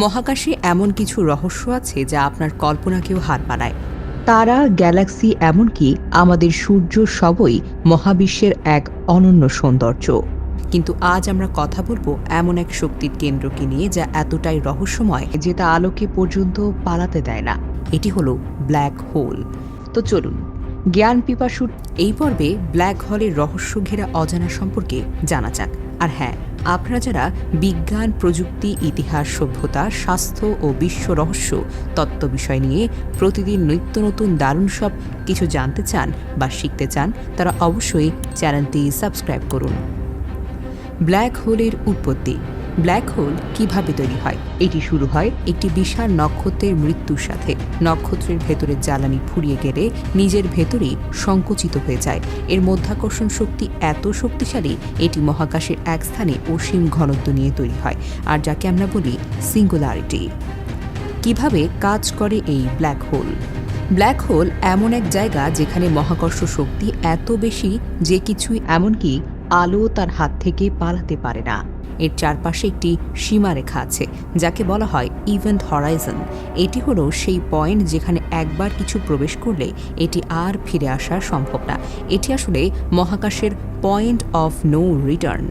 মহাকাশে এমন কিছু রহস্য আছে যা আপনার কল্পনাকেও হার মানায় তারা গ্যালাক্সি এমনকি আমাদের সূর্য সবই মহাবিশ্বের এক অনন্য সৌন্দর্য। কিন্তু আজ আমরা কথা বলব এমন এক শক্তির কেন্দ্রকে নিয়ে যা এতটাই রহস্যময় যে তা আলোকে পর্যন্ত পালাতে দেয় না। এটি হলো ব্ল্যাক হোল। তো চলুন জ্ঞান পিপাসুর এই পর্বে ব্ল্যাক হলের রহস্য ঘেরা অজানা সম্পর্কে জানা যাক। আর হ্যাঁ আপনারা যারা বিজ্ঞান, প্রযুক্তি, ইতিহাস, সভ্যতা, স্বাস্থ্য ও বিশ্ব রহস্য, তত্ত্ব বিষয় নিয়ে প্রতিদিন নিত্য নতুন দারুণ সব কিছু জানতে চান বা শিখতে চান, তারা অবশ্যই চ্যানেলটি সাবস্ক্রাইব করুন। ব্ল্যাক হোলের উৎপত্তি। ব্ল্যাক হোল কীভাবে তৈরি হয়? এটি শুরু হয় একটি বিশাল নক্ষত্রের মৃত্যুর সাথে। নক্ষত্রের ভেতরে জ্বালানি ফুরিয়ে গেলে নিজের ভেতরেই সংকুচিত হয়ে যায়। এর মধ্যাকর্ষণ শক্তি এত শক্তিশালী, এটি মহাকাশের এক স্থানে অসীম ঘনত্ব নিয়ে তৈরি হয়। আর যাকে আমরা বলি সিঙ্গুলারিটি কীভাবে কাজ করে এই ব্ল্যাক হোল? ব্ল্যাক হোল এমন এক জায়গা যেখানে মহাকর্ষ শক্তি এত বেশি যে কিছুই এমনকি আলো তার হাত থেকে পালাতে পারে না। এর চারপাশে একটি সীমারেখা আছে, যাকে বলা হয় ইভেন্ট হরাইজন এটি হলো সেই পয়েন্ট যেখানে একবার কিছু প্রবেশ করলে এটি আর ফিরে আসা সম্ভব না। এটি আসলে মহাকাশের পয়েন্ট অফ নো রিটার্ন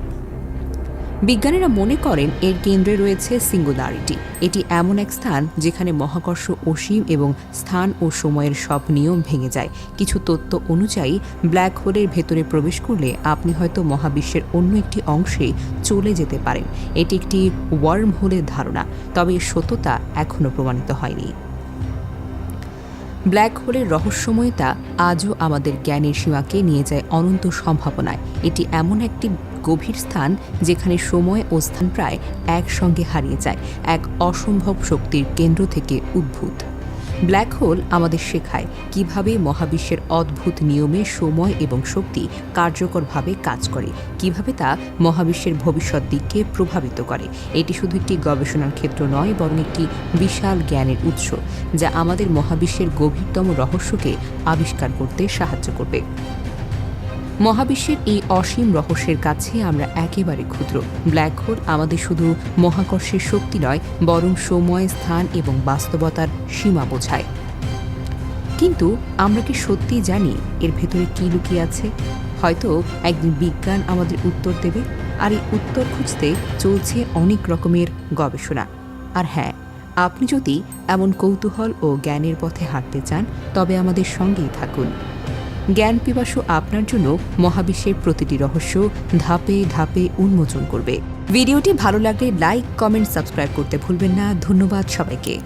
বিজ্ঞানীরা মনে করেন এর কেন্দ্রে রয়েছে সিঙ্গুলারিটি। এটি এমন এক স্থান যেখানে মহাকর্ষ অসীম এবং স্থান ও সময়ের সব নিয়ম ভেঙে যায়। কিছু তত্ত্ব অনুযায়ী, ব্ল্যাক হোলের ভেতরে প্রবেশ করলে আপনি হয়তো মহাবিশ্বের অন্য একটি অংশে চলে যেতে পারেন। এটি একটি ওয়ার্ম হোলের ধারণা, তবে সত্যতা এখনও প্রমাণিত হয়নি। ব্ল্যাক হোলের রহস্যময়তা আজও আমাদের জ্ঞানের সীমাকে নিয়ে যায় অনন্ত সম্ভাবনায়। এটি এমন একটি গভীর স্থান যেখানে সময় ও স্থান প্রায় একসঙ্গে হারিয়ে যায়, এক অসম্ভব শক্তির কেন্দ্র থেকে উদ্ভূত। ব্ল্যাক হোল আমাদের শেখায় কীভাবে মহাবিশ্বের অদ্ভুত নিয়মে সময় এবং শক্তি কার্যকরভাবে কাজ করে, কীভাবে তা মহাবিশ্বের ভবিষ্যৎ দিককে প্রভাবিত করে। এটি শুধু একটি গবেষণার ক্ষেত্র নয়, বরং একটি বিশাল জ্ঞানের উৎস, যা আমাদের মহাবিশ্বের গভীরতম রহস্যকে আবিষ্কার করতে সাহায্য করবে। মহাবিশ্বের এই অসীম রহস্যের কাছে আমরা একেবারে ক্ষুদ্র। ব্ল্যাক হোল আমাদের শুধু মহাকর্ষের শক্তি নয়, বরং সময়, স্থান এবং বাস্তবতার সীমা বোঝায়। কিন্তু আমরা কি সত্যি জানি এর ভেতরে কী লুকিয়ে আছে? হয়তো একদিন বিজ্ঞান আমাদের উত্তর দেবে, আর এই উত্তর খুঁজতে চলছে অনেক রকমের গবেষণা। আর হ্যাঁ আপনি যদি এমন কৌতূহল ও জ্ঞানের পথে হাঁটতে চান, তবে আমাদের সঙ্গেই থাকুন। জ্ঞান পিপাসু আপনার জন্য মহাবিশ্বের প্রতিটি রহস্য ধাপে ধাপে উন্মোচন করবে। ভিডিওটি ভালো লাগলে লাইক, কমেন্ট, সাবস্ক্রাইব করতে ভুলবেন না। ধন্যবাদ সবাইকে।